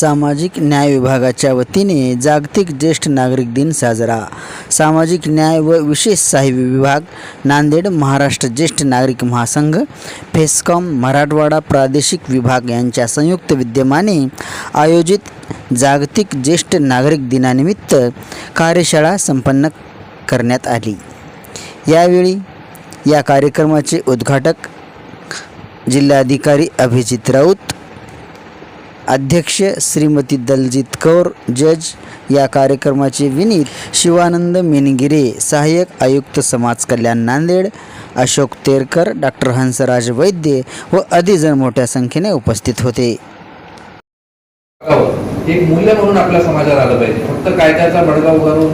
सामाजिक न्याय विभागाच्या वतीने जागतिक ज्येष्ठ नागरिक दिन साजरा. सामाजिक न्याय व विशेष सहाय्य विभाग नांदेड महाराष्ट्र ज्येष्ठ नागरिक महासंघ फेस्कॉम मराठवाडा प्रादेशिक विभाग यांच्या संयुक्त विद्यमाने आयोजित जागतिक ज्येष्ठ नागरिक दिनानिमित्त कार्यशाळा संपन्न करण्यात आली. यावेळी या कार्यक्रमाचे उद्घाटक जिल्हाधिकारी अभिजित राऊत अध्यक्ष श्रीमती दलजीत कौर जज या कार्यक्रमाचे विनीत शिवानंद मेनगिरे सहाय्यक आयुक्त समाज कल्याण नांदेड अशोक तेरकर डॉक्टर हंसराज वैद्य व अधिजण मोठ्या संख्येने उपस्थित होते. एक मूल्य म्हणून आपल्या समाजात आलं पाहिजे. फक्त कायद्याचा बडगा उभारून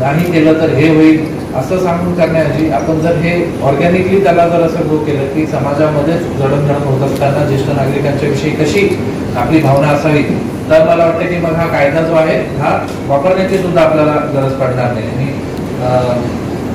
नाही केलं तर हे होईल. असं सांगून करण्याऐवजी आपण जर हे ऑर्गॅनिकली त्याला जर असं ग्रो केलं की समाजामध्येच जडणघडण होत असताना ज्येष्ठ नागरिकांच्या विषयी कशी आपली भावना असावी तर मला वाटतं की मग हा कायदा जो आहे हा वापरण्याची सुद्धा आपल्याला गरज पडणार नाही. आणि अं,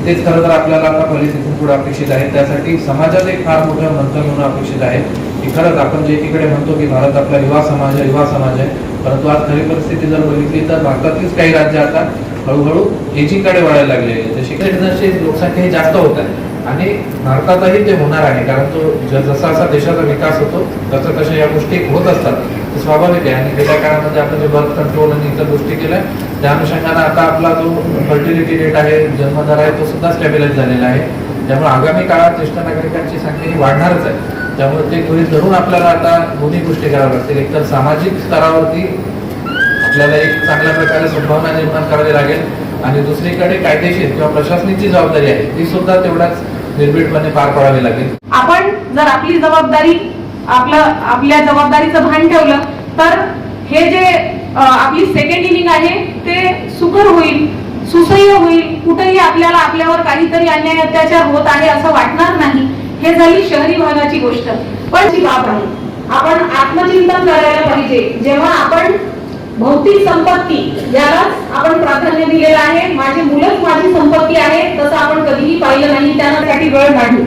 तेच खरं तर आपल्याला आता फलित इथून पुढे अपेक्षित आहे. त्यासाठी समाजात एक फार मोठं मंथन होणं अपेक्षित आहे. की खरंच आपण जे एकीकडे म्हणतो की भारत आपला युवा समाज आहे युवा समाज आहे. परंतु आज खरी परिस्थिती जर बघितली तर भारतातलीच काही राज्य आता हळूहळू एजीकडे वळायला लागले जशी काही लोकसंख्या ही जास्त होत आहे. आणि भारतातही ते होणार आहे कारण तो ज- जसा असा देशाचा विकास होतो तसं तशा या गोष्टी होत असतात. ते स्वाभाविक आहे. आणि गेल्या काळामध्ये आपण जे बर्थ कंट्रोल आणि इतर गोष्टी केल्या त्या अनुषंगाने आता आपला जो फर्टिलिटी रेट आहे जन्मदर आहे तो सुद्धा स्टॅबिलाइज झालेला आहे. त्यामुळे आगामी काळात ज्येष्ठ नागरिकांची संख्या ही वाढणारच आहे. त्यामुळे ते गृहित धरून आपल्याला आता दोन्ही गोष्टी कराव्या लागतील. एकतर सामाजिक स्तरावरती आपल्याला एक चांगल्या प्रकारे संभावना निर्माण करावी लागेल. आणि दुसरीकडे कायदेशीर किंवा प्रशासनाची जबाबदारी आहे ती सुद्धा तेवढ्याच निर्भीडपणे पार पाडावी लागेल. आपण जर आपली जबाबदारी आपलं आपल्या जबाबदारीचं भान ठेवलं तर हे जे आपली सेकंड इनिंग आहे ते सुकर होईल सुसह्य होईल. कुठेही आपल्याला आपल्यावर काहीतरी अन्याय अत्याचार होत आहे असं वाटणार नाही. हे झाली शहरी भागाची गोष्ट. पण जी बाब आहे आपण आत्मचिंतन करायला पाहिजे. जेव्हा आपण भौतिक संपत्ती यालाच आपण प्राधान्य दिलेलं आहे. माझी मुलंच माझी संपत्ती आहे तसं आपण कधीही पाहिलं नाही त्यासाठी वेळ काढू.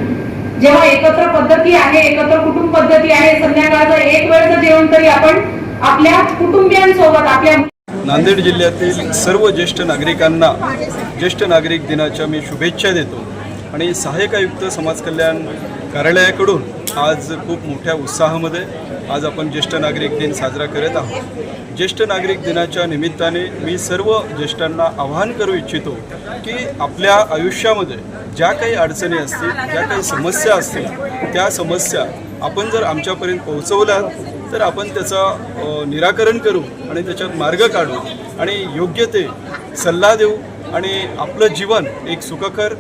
जेव्हा एकत्र पद्धती आहे एकत्र कुटुंब पद्धती आहे संध्याकाळचं एक वेळचं जेवण तरी आपण आपल्या कुटुंबियांसोबत आपल्या नांदेड जिल्ह्यातील सर्व ज्येष्ठ नागरिकांना ज्येष्ठ नागरिक दिनाच्या मी शुभेच्छा देतो. आणि सहाय्यक आयुक्त समाज कल्याण कार्यालयाकडून आज खूप मोठ्या उत्साहामध्ये आज आपण ज्येष्ठ नागरिक दिन साजरा करत आहोत. ज्येष्ठ नागरिक दिनाच्या निमित्ताने मी सर्व ज्येष्ठांना आवाहन करू इच्छितो की आपल्या आयुष्यामध्ये ज्या काही अडचणी असतील ज्या काही समस्या असतील त्या समस्या आपण जर आमच्यापर्यंत पोहोचवल्या तर आपण त्याचं निराकरण करू आणि त्याच्यात मार्ग काढू आणि योग्य ते सल्ला देऊ आणि आपलं जीवन एक सुखकर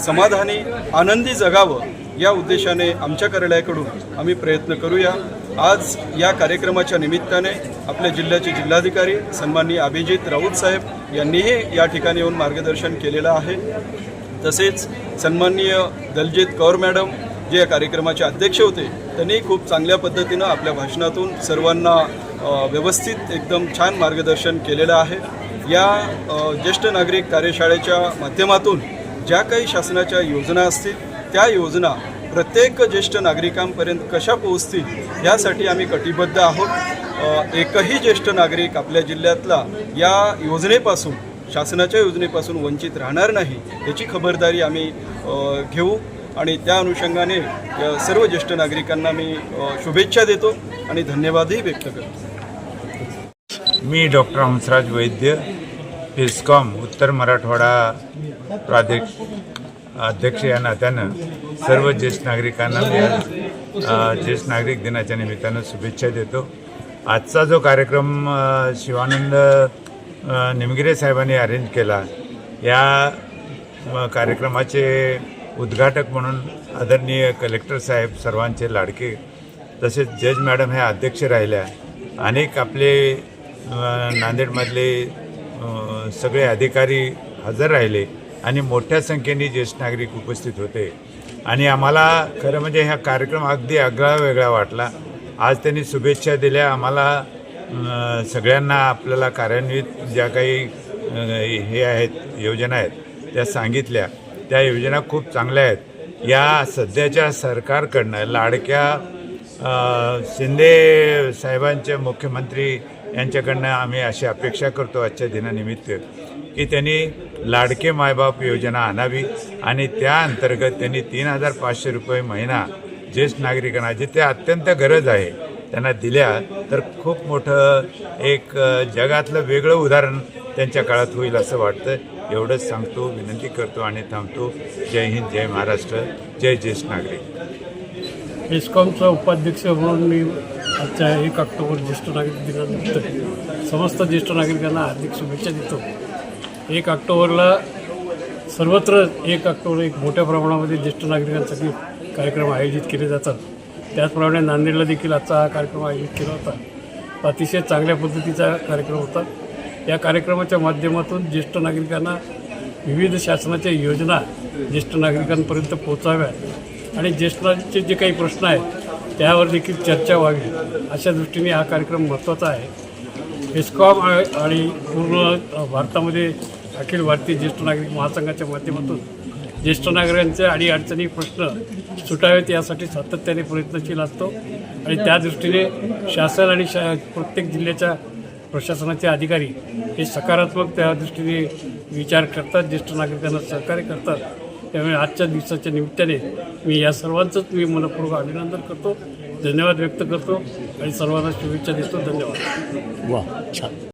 समाधानी आनंदी जगावं. या उद्देशाने आमच्या कार्यालयाकडून आम्ही प्रयत्न करूया. आज या कार्यक्रमाच्या निमित्ताने आपल्या जिल्ह्याचे जिल्हाधिकारी सन्माननीय अभिजित राऊत साहेब यांनीही या ठिकाणी येऊन मार्गदर्शन केलेलं आहे. तसेच सन्माननीय दलजीत कौर मॅडम जे या कार्यक्रमाचे अध्यक्ष होते त्यांनी खूप चांगल्या पद्धतीनं आपल्या भाषणातून सर्वांना व्यवस्थित एकदम छान मार्गदर्शन केलेलं आहे. या ज्येष्ठ नागरिक कार्यशाळेच्या माध्यमातून ज्या काही शासनाच्या योजना असतील त्या योजना प्रत्येक ज्येष्ठ नागरिकांपर्यंत कशा पोहोचतील यासाठी आम्ही कटिबद्ध आहोत. एकही ज्येष्ठ नागरिक आपल्या जिल्ह्यातला या योजनेपासून शासनाच्या योजनेपासून वंचित राहणार नाही याची खबरदारी आम्ही घेऊ आणि त्या अनुषंगाने सर्व ज्येष्ठ नागरिकांना मी शुभेच्छा देतो आणि धन्यवादही व्यक्त करतो. मी डॉक्टर हंसराज वैद्य पेस्कॉम उत्तर मराठवाडा प्रादेश अध्यक्ष या नात्यानं सर्व ज्येष्ठ नागरिकांना मी आज ज्येष्ठ नागरिक दिनाच्या निमित्तानं शुभेच्छा देतो. आजचा जो कार्यक्रम शिवानंद निमगिरे साहेबांनी अरेंज केला या कार्यक्रमाचे उद्घाटक म्हणून आदरणीय कलेक्टर साहेब सर्वांचे लाडके तसेच जज मॅडम ह्या अध्यक्ष राहिल्या अनेक आपले नांदेडमधले सगळे अधिकारी हजर राहिले. आणि मोठ्या संख्येने ज्येष्ठ नागरिक उपस्थित होते. आणि आम्हाला खरं म्हणजे हा कार्यक्रम अगदी आगळा वेगळा वाटला. आज त्यांनी शुभेच्छा दिल्या. आम्हाला सगळ्यांना आपल्याला कार्यान्वित ज्या काही हे आहेत योजना आहेत त्या सांगितल्या. त्या योजना खूप चांगल्या आहेत. या सध्याच्या सरकारकडनं लाडक्या शिंदे साहेबांचे मुख्यमंत्री यांच्याकडनं आम्ही अशी अपेक्षा करतो आजच्या दिनानिमित्त की त्यांनी लाडके मायबाप योजना आणावी आणि त्या अंतर्गत त्यांनी तीन हजार पाचशे रुपये महिना ज्येष्ठ नागरिकांना जिथे अत्यंत गरज आहे त्यांना दिल्या. तर खूप मोठं एक जगातलं वेगळं उदाहरण त्यांच्या काळात होईल असं वाटतं एवढंच सांगतो विनंती करतो आणि थांबतो. जय हिंद जय महाराष्ट्र जय ज्येष्ठ नागरिक. इस्कॉमचा उपाध्यक्ष म्हणून मी आजच्या एक ऑक्टोबर ज्येष्ठ नागरिक दिनानिमित्त समस्त ज्येष्ठ नागरिकांना हार्दिक शुभेच्छा देतो. एक ऑक्टोबरला सर्वत्र एक ऑक्टोबर एक मोठ्या प्रमाणामध्ये ज्येष्ठ नागरिकांसाठी कार्यक्रम आयोजित केले जातात. त्याचप्रमाणे नांदेडला देखील आजचा हा कार्यक्रम आयोजित केला होता. अतिशय चांगल्या पद्धतीचा कार्यक्रम होता. या कार्यक्रमाच्या माध्यमातून ज्येष्ठ नागरिकांना विविध शासनाच्या योजना ज्येष्ठ नागरिकांपर्यंत पोचाव्या आणि ज्येष्ठांचे जे काही प्रश्न आहेत त्यावर देखील चर्चा व्हावी अशा दृष्टीने हा कार्यक्रम महत्त्वाचा आहे. इस्कॉम आणि पूर्ण भारतामध्ये अखिल भारतीय ज्येष्ठ नागरिक महासंघाच्या माध्यमातून ज्येष्ठ नागरिकांचे आणि अडचणी प्रश्न सुटावेत यासाठी सातत्याने प्रयत्नशील असतो. आणि त्या दृष्टीने शासन आणि शा प्रत्येक जिल्ह्याच्या प्रशासनाचे अधिकारी हे सकारात्मक त्या दृष्टीने विचार करतात ज्येष्ठ नागरिकांना सहकार्य करतात. त्यामुळे आजच्या दिवसाच्या निमित्ताने मी या सर्वांचंच मी मनपूर्वक अभिनंदन करतो. धन्यवाद व्यक्त करतो. आणि सर्वांना शुभेच्छा देतो. धन्यवाद. वा छान.